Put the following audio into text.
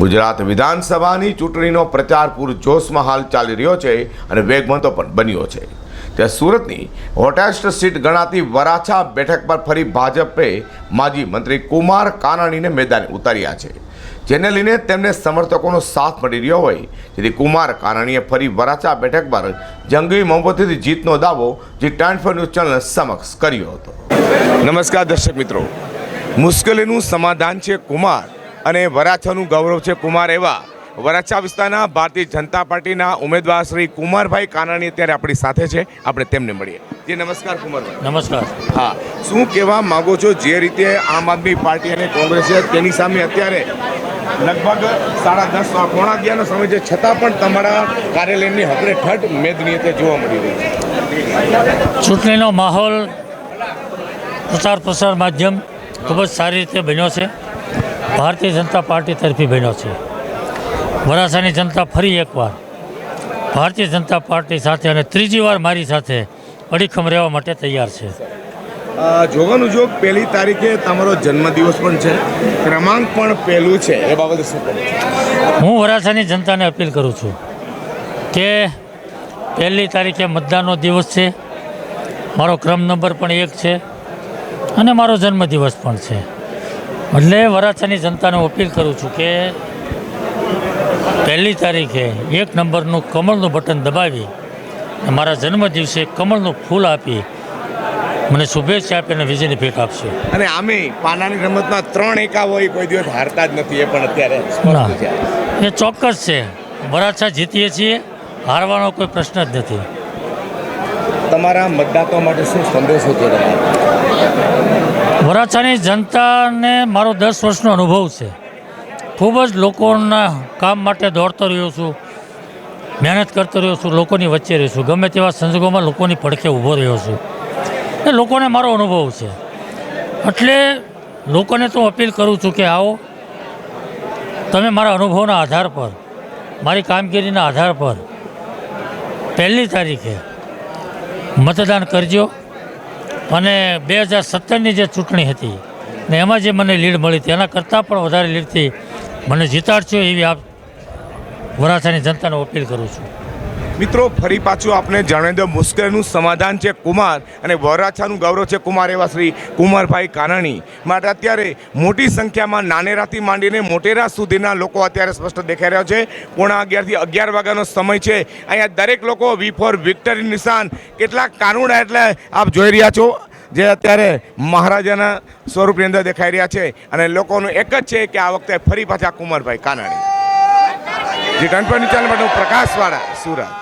ગુજરાત વિધાનસભાની ચૂંટણીનો પ્રચાર પૂરજોશમાં હાલ ચાલી રહ્યો છે અને વેગવંતો પણ બન્યો છે. ત્યાં સુરતની હોટેસ્ટ સીટ ગણાતી વરાછા બેઠક પર ફરી ભાજપે માજી મંત્રી કુમાર કાનાણીને મેદાને ઉતાર્યા છે. જેને લઈને તેમને સમર્થકોનો સાથ મળી રહ્યો હોય. જેથી કુમાર કાનાણીએ ફરી વરાછા બેઠક પર જંગી મોહબ્બતથી જીતનો દાવો જે ટ્રાન્સફર ફોર ન્યૂઝ ચેનલ સમક્ષ કર્યો હતો. નમસ્કાર દર્શક મિત્રો. મુશ્કેલીનું સમાધાન છે કુમાર. અને વરાછાનું ગૌરવ છે કુમાર એવા. વરાછા વિસ્તારના ભારતીય જનતા પાર્ટીના ઉમેદવાર શ્રી કુમારભાઈ કાનાણી અત્યારે આપણી સાથે છે. આપણે તેમને મળીએ. જે નમસ્કાર કુમારભાઈ. નમસ્કાર. હા શું કહેવા માગો છો જે રીતે આમ આદમી પાર્ટી અને કોંગ્રેસ છે? તેની સામે અત્યારે લગભગ સાડા દસ પોણા અગિયારનો સમય છે. છતાં પણ તમારા કાર્યાલયની હકડે ઠઠ મેદનીયતે જોવા મળી રહી છે. ચૂંટણીનો માહોલ પ્રચાર પ્રસાર માધ્યમ ખૂબ જ સારી રીતે બન્યો છે. ભારતીય જનતા પાર્ટી તરફી બન્યો છે. વરાછાની જનતા ફરી એકવાર ભારતીય જનતા પાર્ટી સાથે અને ત્રીજી વાર મારી સાથે અડીખમ રહેવા માટે તૈયાર છે. જોવાનું જો પહેલી તારીખે તમારો જન્મદિવસ પણ છે. ક્રમાંક પણ પહેલું છે. એ બાબતે શું હું વરાછાની જનતાને અપીલ કરું છું કે પહેલી તારીખે મતદાનનો દિવસ છે. મારો ક્રમ નંબર પણ એક છે અને મારો જન્મદિવસ પણ છે. એટલે વરાછાની જનતાને અપીલ કરું છું કે પહેલી તારીખે એક નંબરનું કમળનું બટન દબાવી મારા જન્મ દિવસે કમળનું ફૂલ આપી મને શુભેચ્છા આપી અને વિજયની ભેટ આપશે. અને આમે પાનાની રમતમાં ત્રણ એકા હોય કોઈ દિવસ હારતા જ નથી એ પણ અત્યારે એ ચોક્કસ છે. વરાછા જીતીએ છીએ હારવાનો કોઈ પ્રશ્ન જ નથી. તમારા મતદાતો માટે શું સંદેશો છે વરાછાની જનતાને મારો દસ વર્ષનો અનુભવ છે. ખૂબ જ લોકોના કામ માટે દોડતો રહ્યો છું, મહેનત કરતો રહ્યો છું, લોકોની વચ્ચે રહ્યો છું, ગમે તેવા સંજોગોમાં લોકોની પડખે ઊભો રહ્યો છું. એ લોકોને મારો અનુભવ છે. એટલે લોકોને તો અપીલ કરું છું કે આવો, તમે મારા અનુભવના આધાર પર, મારી કામગીરીના આધાર પર પહેલી તારીખે મતદાન કરજો. અને બે હજાર સત્તરની જે ચૂંટણી હતી ને એમાં જે મને લીડ મળી હતી, એના કરતાં પણ વધારે લીડથી મને જીતાડશો એવી આપ વરાછાની જનતાને અપીલ કરું છું. મિત્રો, ફરી પાછું આપણે જણાવી દો મુશ્કેલીનું સમાધાન છે કુમાર અને વરાછાનું ગૌરવ છે કુમાર એવા શ્રી કુમારભાઈ કાનાણી. માટે અત્યારે મોટી સંખ્યામાં નાનેરાથી માંડીને મોટેરા સુધીના લોકો અત્યારે સ્પષ્ટ દેખાઈ રહ્યા છે. પોણા અગિયારથી અગિયાર વાગ્યાનો સમય છે. અહીંયા દરેક લોકો વી ફોર વિક્ટરી નિશાન કેટલાક કાનુડા એટલે આપ જોઈ રહ્યા છો, જે અત્યારે મહારાજાના સ્વરૂપની અંદર દેખાઈ રહ્યા છે. અને લોકોનું એક જ છે કે આ વખતે ફરી પાછા કુમારભાઈ કાનાણી. જે, ગણપતિ ચાલ પ્રકાશવાળા સુરત.